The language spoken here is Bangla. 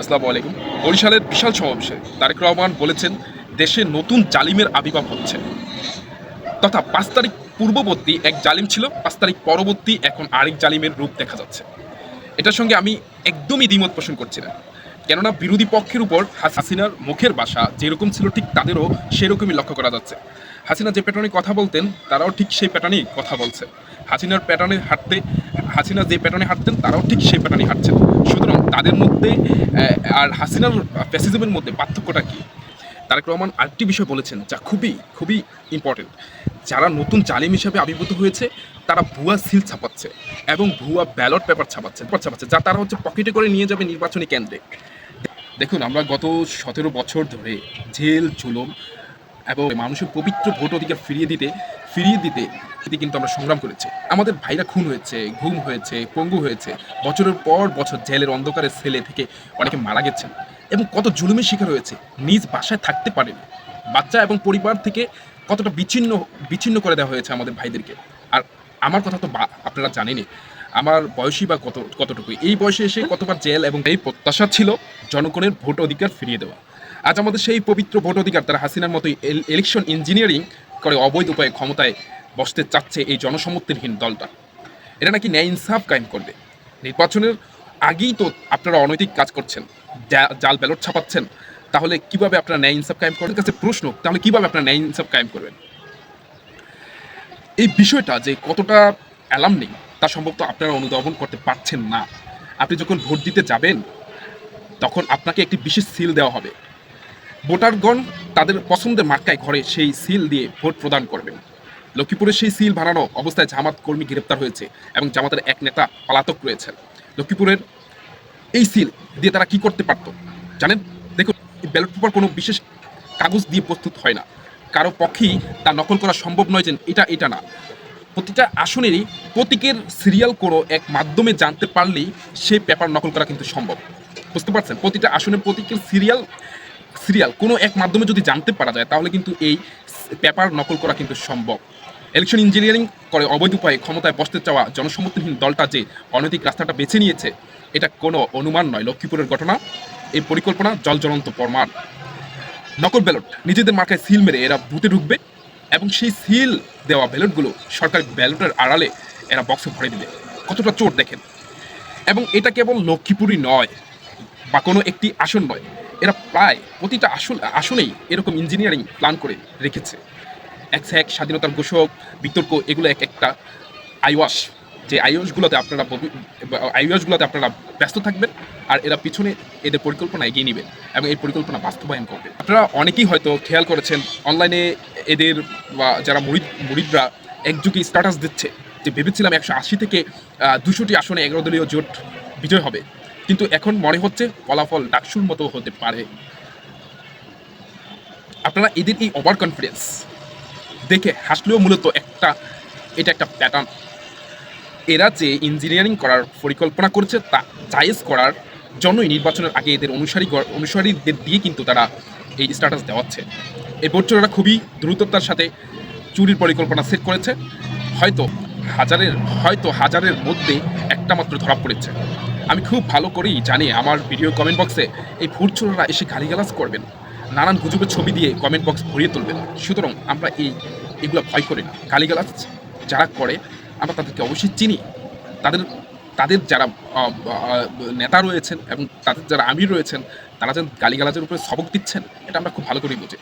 আসসালামু আলাইকুম। বরিশালের বিশাল সমাবেশে তারেক রহমান বলেছেন, দেশে নতুন জালিমের আবির্ভাব হচ্ছে। তথা পাঁচ তারিখ পূর্ববর্তী এক জালিম ছিল, পাঁচ তারিখ পরবর্তী এখন আরেক জালিমের রূপ দেখা যাচ্ছে। এটার সঙ্গে আমি একদমই দ্বিমত পোষণ করছি না। কেননা বিরোধী পক্ষের উপর হাসিনার মুখের বাসা যেরকম ছিল ঠিক তাদেরও সেরকমই লক্ষ্য করা যাচ্ছে। হাসিনা যে প্যাটার্নে কথা বলতেন, তারাও ঠিক সেই প্যাটার্নেই কথা বলছে। হাসিনার প্যাটার্নে হাঁটতে, হাসিনা যে প্যাটার্নে হাঁটতেন, তারাও ঠিক সেই প্যাটার্নে হাঁটছেন। সুতরাং তাদের মধ্যে আর হাসিনার প্যাসিজমের মধ্যে পার্থক্যটা কী? তারেক রহমান আরেকটি বিষয় বলেছেন, যা খুবই খুবই ইম্পর্টেন্ট যারা নতুন জালিম হিসাবে আবির্ভূত হয়েছে, তারা ভুয়া সিল ছাপাচ্ছে এবং ভুয়া ব্যালট পেপার ছাপাচ্ছে পেপার ছাপাচ্ছে, যা তারা হচ্ছে পকেটে করে নিয়ে যাবে নির্বাচনী কেন্দ্রে। দেখুন, আমরা গত সতেরো বছর ধরে জেল, জুলুম এবং মানুষের পবিত্র ভোট অধিকার ফিরিয়ে দিতে ফিরিয়ে দিতে এতে কিন্তু আমরা সংগ্রাম করেছি। আমাদের ভাইরা খুন হয়েছে, ঘুম হয়েছে, পঙ্গু হয়েছে। বছরের পর বছর জেলের অন্ধকারের ছেলে থেকে অনেকে মারা গেছেন। এবং কত জুলুমের শিকার হয়েছে, নিজ বাসায় থাকতে পারেনি। বাচ্চা এবং পরিবার থেকে কতটা বিচ্ছিন্ন বিচ্ছিন্ন করে দেওয়া হয়েছে আমাদের ভাইদেরকে। আর আমার কথা তো আপনারা জানেনই। আমার বয়সী বা কত কতটুকু এই বয়সে এসে কতবার জেল এবং এই প্রত্যাশা ছিল জনগণের ভোট অধিকার ফিরিয়ে দেওয়া। আজ আমাদের সেই পবিত্র ভোট অধিকার, তারা হাসিনার মতোই ইলেকশন ইঞ্জিনিয়ারিং করে অবৈধ উপায়ে ক্ষমতায় বসতে চাচ্ছে এই জনসমর্থনহীন দলটা। এটা নাকি ন্যায় ইনসাফ কায়েম করবে। নির্বাচনের আগেই তো আপনারা অনৈতিক কাজ করছেন জাল ব্যালট ছাপাচ্ছেন। তাহলে কীভাবে আপনারা ন্যায় ইনসাফ কায়েম করেন? কাছে প্রশ্ন, তাহলে কীভাবে আপনারা ন্যায় ইনসাফ কায়েম করবেন? এই বিষয়টা যে কতটা অ্যালাম নেই, তা সম্ভবত আপনারা অনুধাবন করতে পারছেন না। আপনি যখন ভোট দিতে যাবেন, তখন আপনাকে একটি বিশেষ সিল দেওয়া হবে। ভোটারগণ তাদের পছন্দের মার্কায় ঘরে সেই সিল দিয়ে ভোট প্রদান করবেন। লক্ষ্মীপুরে সেই সিল বানানো অবস্থায় জামাত কর্মী গ্রেপ্তার হয়েছে এবং জামাতের এক নেতা পলাতক রয়েছেন। লক্ষ্মীপুরের এই সিল দিয়ে তারা কি করতে পারত? জানেন? দেখুন ব্যালট পেপার কোনো বিশেষ কাগজ দিয়ে প্রস্তুত হয় না। কারও পক্ষেই তা নকল করা সম্ভব নয় যে এটা এটা না। প্রতিটা আসনেরই প্রতীকের সিরিয়াল কোনো এক মাধ্যমে জানতে পারলেই সেই পেপার নকল করা কিন্তু সম্ভব। বুঝতে পারছেন? প্রতিটা আসনের প্রতীকের সিরিয়াল সিরিয়াল, কোনো এক মাধ্যমে যদি জানতে পারা যায়, তাহলে কিন্তু এই পেপার নকল করা কিন্তু সম্ভব। ইলেকশন ইঞ্জিনিয়ারিং করে অবৈধ উপায়ে ক্ষমতায় বসতে চাওয়া জনসমর্থনহীন দলটা যে অনৈতিক রাস্তাটা বেছে নিয়েছে, এটা কোনো অনুমান নয়। লক্ষ্মীপুরের ঘটনা, এই পরিকল্পনা জল জ্বলন্ত প্রমাণ। নকল ব্যালট, নিজেদের মার্কায় সিল মেরে এরা বুথে ঢুকবে এবং সেই সিল দেওয়া ব্যালটগুলো সরকারি ব্যালটের আড়ালে এরা বক্সে ভরে দিবে। কতটা চোট দেখেন। এবং এটা কেবল লক্ষ্মীপুরই নয়, বা কোনো একটি আসন নয়। এরা প্রায় প্রতিটা আসন আসনেই এরকম ইঞ্জিনিয়ারিং প্ল্যান করে রেখেছে। এক এক স্বাধীনতার ঘোষক, বিতর্ক, এগুলো এক একটা আইওয়াস যে আইওয়াসগুলোতে আপনারা আইওয়াসগুলোতে আপনারা ব্যস্ত থাকবেন আর এরা পিছনে এদের পরিকল্পনা এগিয়ে নেবেন এবং এই পরিকল্পনা বাস্তবায়ন করবে। আপনারা অনেকেই হয়তো খেয়াল করেছেন অনলাইনে এদের বা যারা মুরিদ মুরিদরা একযুগে স্ট্যাটাস দিচ্ছে। যে ভেবেছিলাম একশো আশি থেকে দুশোটি আসনে এগারো দলীয় জোট বিজয় হবে। কিন্তু এখন মনে হচ্ছে ফলাফল ডাকসুর মতো হতে পারে। আপনারা এদের এই ওভার কনফিডেন্স দেখে হাসলেও মূলত একটা, এটা একটা প্যাটার্ন এরা যে ইঞ্জিনিয়ারিং করার পরিকল্পনা করছে, তা জায়েজ করার জন্যই নির্বাচনের আগে এদের অনুসারী অনুসারীদের দিয়ে কিন্তু তারা এই স্ট্যাটাস দেওয়াচ্ছে। এই ভোটচোরেরা খুবই দ্রুততার সাথে চুরির পরিকল্পনা সেট করেছে। হয়তো হাজারের হয়তো হাজারের মধ্যে একটা মাত্র ধরা পড়েছে। আমি খুব ভালো করেই জানি আমার ভিডিও কমেন্ট বক্সে এই ভোটচোরেরা এসে গালিগালাজ করবেন। নানান গুজবের ছবি দিয়ে কমেন্ট বক্স ভরিয়ে তুলবেন। সুতরাং আমরা এই, এগুলো ভয় করি না। গালিগালাজ যারা করে, আমরা তাদেরকে অবশ্যই চিনি। তাদের তাদের যারা নেতা রয়েছেন এবং তাদের যারা আমির রয়েছেন, তারা যেন গালিগালাজের উপরে সবক দিচ্ছেন, এটা আমরা খুব ভালো করেই বুঝি।